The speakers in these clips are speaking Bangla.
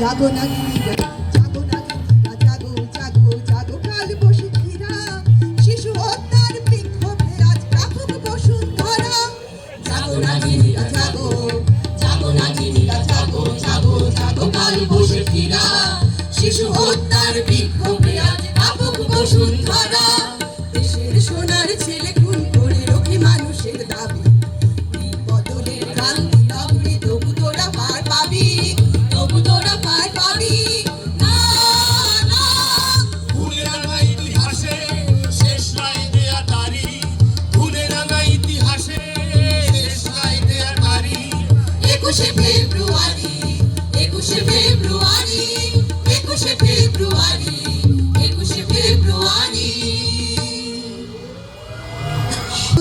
牙膏拿去一点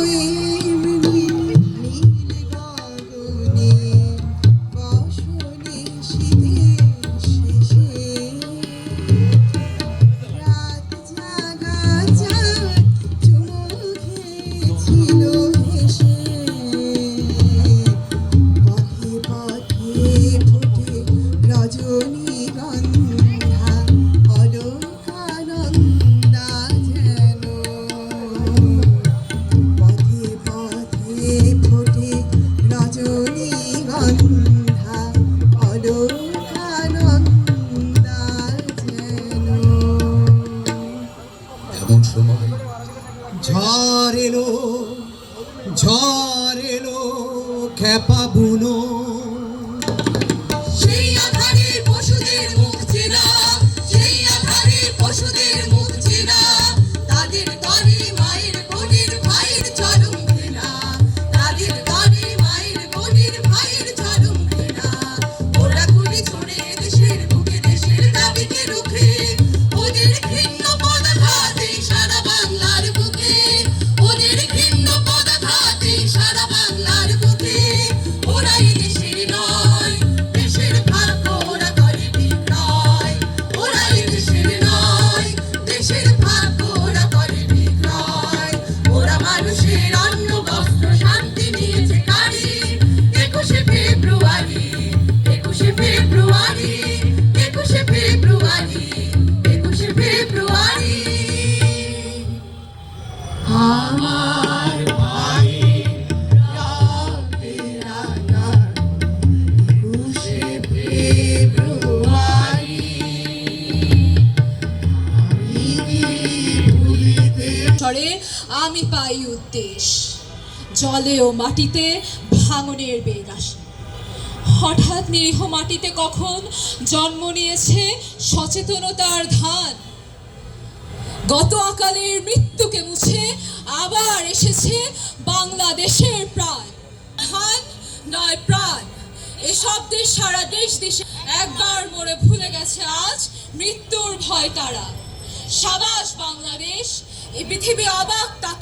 You. ঝড় এলো ঝড় এলো খেপা বুনো ঝড়ে আমি পাই উদ্দেশ। জলে ও মাটিতে ভাঙনের বেগ আসে। হঠাৎ নিরীহ মাটিতে কখন জন্ম নিয়েছে সচেতনতার ধান? গত আকালের মৃত্যুকে মুছে আবার এসেছে বাংলাদেশের প্রাণ। ধান নয় প্রাণ এসব দেশ, সারা দেশ দেশে একবার মরে ভুলে গেছে আজ মৃত্যুর ভয় তারা। সাবাস বাংলাদেশ এই পৃথিবী অবাক তাকিয়ে